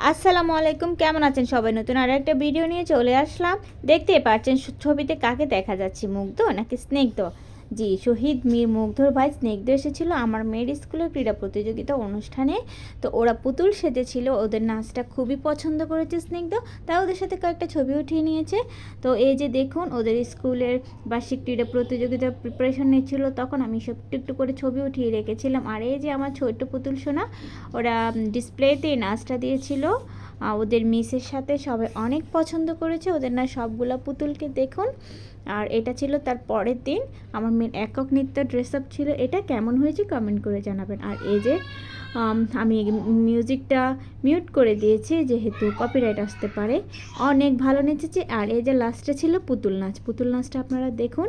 আসসালামু আলাইকুম, কেমন আছেন সবাই? নতুন আর একটা ভিডিও নিয়ে চলে আসলাম। দেখতে পাচ্ছেন ছবিতে কাকে দেখা যাচ্ছে, মুগ্ধ নাকি স্নেগ্ধ? জি, শহীদ মীর মুগ্ধর ভাই স্নেগ্ধ এসেছিল আমার মেয়ের স্কুলের ক্রীড়া প্রতিযোগিতা অনুষ্ঠানে। তো ওরা পুতুল সেজেছিল, ওদের নাচটা খুবই পছন্দ করেছে স্নিগ্ধ, তাই ওদের সাথে কয়েকটা ছবি উঠিয়ে নিয়েছে। তো এই যে দেখুন, ওদের স্কুলের বার্ষিক ক্রীড়া প্রতিযোগিতার প্রিপারেশন নিচ্ছিল, তখন আমি সব একটু একটু করে ছবি উঠিয়ে রেখেছিলাম। আর এই যে আমার ছোট্ট পুতুল সোনা, ওরা ডিসপ্লেতে নাচটা দিয়েছিল। ওদের মিসের সাথে সবাই অনেক পছন্দ করেছে। ওদের না সবগুলো পুতুলকে দেখুন। আর এটা ছিল তার পরের দিন। আমার মেয়ের একক নৃত্য ড্রেস আপ ছিল। এটা কেমন হয়েছে কমেন্ট করে জানাবেন। আর এই যে, আমি মিউজিকটা মিউট করে দিয়েছি, যেহেতু কপিরাইট আসতে পারে। অনেক ভালো নেচেছে। আর এই যে লাস্টে ছিল পুতুল নাচ। পুতুল নাচটা আপনারা দেখুন।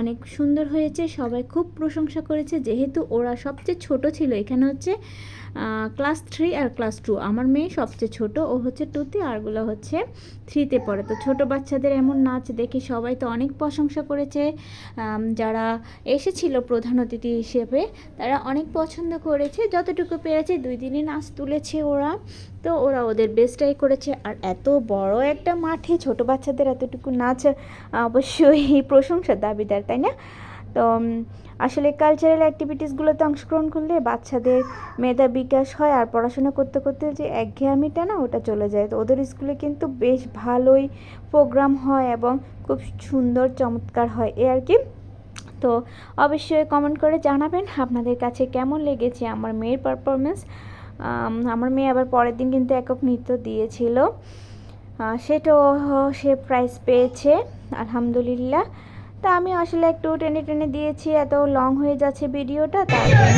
অনেক সুন্দর হয়েছে, সবাই খুব প্রশংসা করেছে, যেহেতু ওরা সবচেয়ে ছোট ছিল, এখানে হচ্ছে ক্লাস থ্রি আর ক্লাস টু আমার মেয়ে সবচেয়ে ছোট, ও হচ্ছে টুতে আরগুলো হচ্ছে থ্রিতে পড়ে। তো ছোট বাচ্চাদের এমন নাচ দেখে সবাই তো অনেক প্রশংসা করেছে। যারা এসেছিল প্রধান অতিথি হিসেবে, তারা অনেক পছন্দ করেছে, যতটুকু পেরেছে, দুই দিনই নাচ তুলেছে ওরা। তো ওরা ওদের বেস্টটাই করেছে। আর এত বড় একটা মাঠে ছোট বাচ্চাদের এতটুকু নাচ অবশ্যই প্রশংসার দাবিদার তাই না? তো আসলে কালচারাল অ্যাক্টিভিটিসগুলোতে অংশগ্রহণ করলে বাচ্চাদের মেধা বিকাশ হয় আর পড়াশোনা করতে করতে যে একঘেয়ামিটা না, ওটা চলে যায়। তো ওদের স্কুলে কিন্তু বেশ ভালোই প্রোগ্রাম হয় এবং খুব সুন্দর, চমৎকার হয় এ আর কি। তো অবশ্যই কমেন্ট করে জানাবেন আপনাদের কাছে কেমন লেগেছে আমার মেয়ের পারফরমেন্স আমার মেয়ে আবার পরের দিন কিন্তু একক নৃত্য দিয়েছিল। সেটাও সে প্রাইজ পেয়েছে, আলহামদুলিল্লাহ। তা আমি আসলে একটু টেনে টেনে দিয়েছি এত লং হয়ে যাচ্ছে ভিডিওটা তার জন্য